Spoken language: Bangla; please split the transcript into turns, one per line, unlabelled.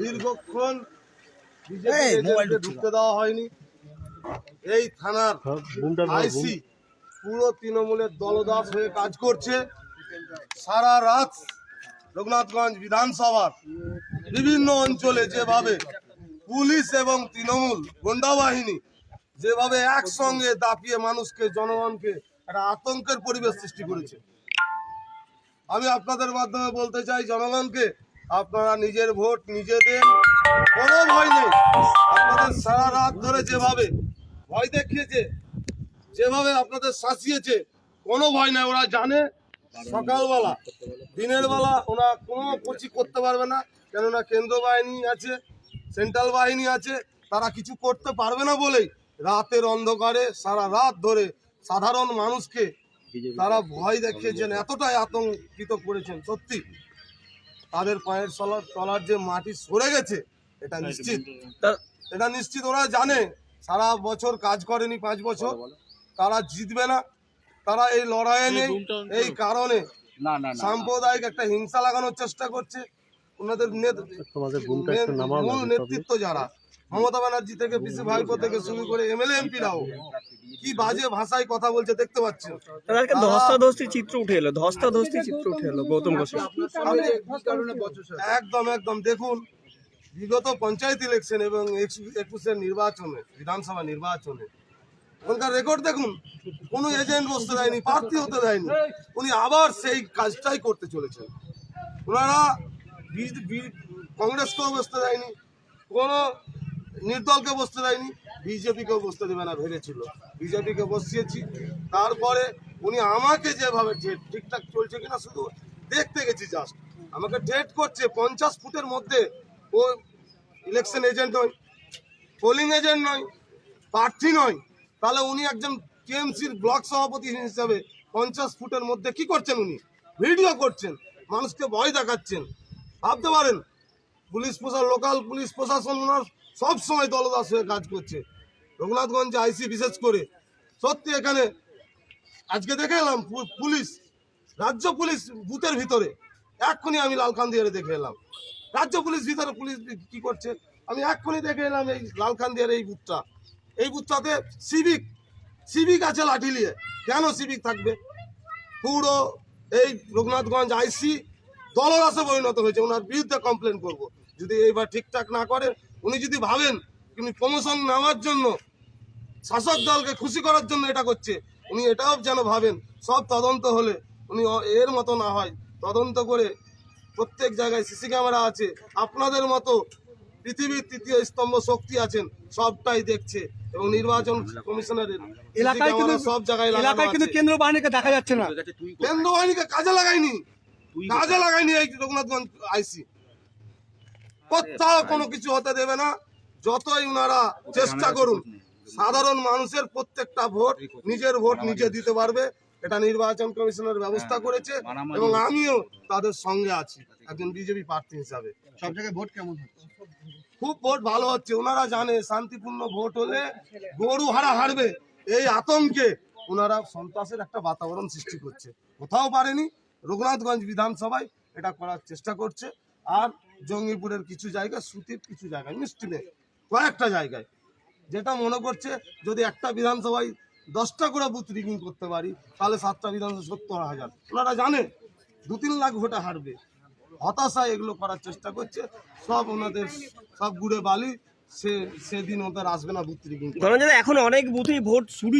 দীর্ঘক্ষণ বিজেপি ঢুকতে দেওয়া হয়নি। এই থানার আইসি পুরো তৃণমূলের দলদাস হয়ে কাজ করছে। সারা রাত রঘুনাথগঞ্জ বিধানসভার বিভিন্ন অঞ্চলে যেভাবে পুলিশ এবং তৃণমূল গোন্ডা বাহিনী যেভাবে একসঙ্গে দাপিয়ে মানুষকে জনগণকে একটা আতঙ্কের পরিবেশ সৃষ্টি করেছে। আমি আপনাদের মাধ্যমে বলতে চাই জনগণকে আপনারা নিজের ভোট নিজে দেন। কোনো ভয় নেই। আপনাদের সারা রাত ধরে যেভাবে ভয় দেখিয়েছে, যেভাবে আপনাদের শাসিয়েছে, কোনো ভয় নাই। ওরা জানে সকালবেলা, দিনের বেলা ওরা কোনো কিছু করতে পারবে না। কেননা কেন্দ্র বাহিনী আছে, সেন্ট্রাল বাহিনী আছে, তারা কিছু করতে পারবে না বলেই রাতের অন্ধকারে সারা রাত ধরে সাধারণ মানুষকে তারা ভয় দেখিয়েছেন, এতটাই আতঙ্কিত করেছেন। সত্যি তাদের পায়ের তলার তলার যে মাটি সরে গেছে এটা নিশ্চিত। এটা নিশ্চিত ওরা জানে। সারা বছর কাজ করেনি পাঁচ বছর। তারা জিতবে না। তারা এই লড়াইয়ে নেই এই কারণে।
না না না
সাম্প্রদায়িক একটা হিংসা লাগানোর চেষ্টা করছে। ওনাদের নেত- মূল নেতৃত্ব যারা মমতা ব্যানার্জি থেকে পিসি ভাইপো থেকে শুরু করে এমএলএ এমপিরাও। কি বাজে ভাষায় কথা বলছে দেখতে পাচ্ছেন
তাদেরকে ধস্তাধস্তি চিত্র উঠে এলো ধস্তাধস্তি চিত্র উঠে এলো গৌতম
একদম একদম। দেখুন বিগত পঞ্চায়েত ইলেকশন এবং একুশের নির্বাচনে বিধানসভা নির্বাচনে ওখানকার রেকর্ড দেখুন কোনো এজেন্ট বসতে দেয়নি প্রার্থী হতে দেয়নি। উনি আবার সেই কাজটাই করতে চলেছেন। ওনারা কংগ্রেসকেও বসতে দেয়নি। কোনো নির্দলকে বসতে দেয়নি, বিজেপিকেও বসতে দেবে না ভেবেছিল। বিজেপিকে বসিয়েছি, তারপরে উনি আমাকে যেভাবে ঠিকঠাক চলছে কিনা শুধু দেখতে গেছি জাস্ট আমাকে ডেট করছে পঞ্চাশ ফুটের মধ্যে, ও ইলেকশন এজেন্ট নয় পোলিং এজেন্ট নয়, প্রার্থী নয়। তাহলে উনি একজন টিএমসির ব্লক সভাপতি হিসাবে পঞ্চাশ ফুটের মধ্যে কি করছেন উনি? ভিডিও করছেন, মানুষকে ভয় দেখাচ্ছেন। ভাবতে পারেন, পুলিশ প্রশাসন লোকাল পুলিশ প্রশাসন ওনার সব সময় দলদাস হয়ে কাজ করছে। রঘুনাথগঞ্জে আইসি বিশেষ করে। সত্যি এখানে আজকে দেখে এলাম পুলিশ, রাজ্য পুলিশ বুথের ভিতরে। এক্ষুনি আমি লালকান্দিয়ারে দেখে এলাম। রাজ্য পুলিশ ভিতরে পুলিশ কি করছে? আমি এক্ষুনি দেখে এলাম এই লালকান্দিয়ার এই বুথটা। এই বুথটাতে সিভিক সিভিক আছে লাঠি নিয়ে। কেন সিভিক থাকবে? পুরো এই রঘুনাথগঞ্জ আইসি দলরাসে পরিণত হয়েছে। ওনার বিরুদ্ধে কমপ্লেন করব। যদি এইবার ঠিকঠাক না করে উনি যদি ভাবেন উনি প্রমোশন নেওয়ার জন্য শাসক দলকে খুশি করার জন্য এটা করছে উনি এটাও যেন ভাবেন সব তদন্ত হলে উনি এর মতো না হয়। তদন্ত করে প্রত্যেক জায়গায় সিসি ক্যামেরা আছে আপনাদের মতো পৃথিবীর তৃতীয় স্তম্ভ শক্তি আছেন সবটাই দেখছে এবং নির্বাচন কমিশনারের
এলাকায় কিন্তু
সব জায়গায়
এলাকায় কিন্তু কেন্দ্র বাহিনীকে দেখা যাচ্ছে না।
কেন্দ্র বাহিনীকে কাজে লাগায়নি কাজে লাগায়নি এই রঘুনাথগঞ্জ আইসি। কোথাও কোনো কিছু হতে দেবে না। যতই ওনারা চেষ্টা করুন সাধারণ মানুষের প্রত্যেকটা ভোট নিজের ভোট নিজে দিতে পারবে। এটা নির্বাচন কমিশনের ব্যবস্থা করেছে এবং আমিও তাদের সঙ্গে আছি একজন বিজেপি প্রার্থী হিসাবে।
সব জায়গায় ভোট কেমন হচ্ছে?
খুব ভোট ভালো হচ্ছে ওনারা জানে শান্তিপূর্ণ ভোট হলে গরু হারা হারবে। এই আতঙ্কে ওনারা সন্ত্রাসের একটা বাতাবরণ সৃষ্টি করছে। কোথাও পারেনি রঘুনাথগঞ্জ বিধানসভায় এটা করার চেষ্টা করছে। আর জঙ্গিপুরের কিছু জায়গায় সুতির কিছু জায়গায় মিষ্টিনে কয়েকটা জায়গায়। যেটা মনে করছে, যদি একটা বিধানসভায় দশটা করে বুথ রিগিং করতে পারি, তাহলে সাতটা বিধানসভা সত্তর হাজার। ওনারা জানে, দু তিন লাখ ভোটে হারবে। হতাশায় এগুলো করার চেষ্টা করছে। সব ওনাদের, সব গুড়ে বালি, সে, সেদিন ওদের আসবে না বুথ রিগিং
এখন অনেক বুথেই ভোট শুরু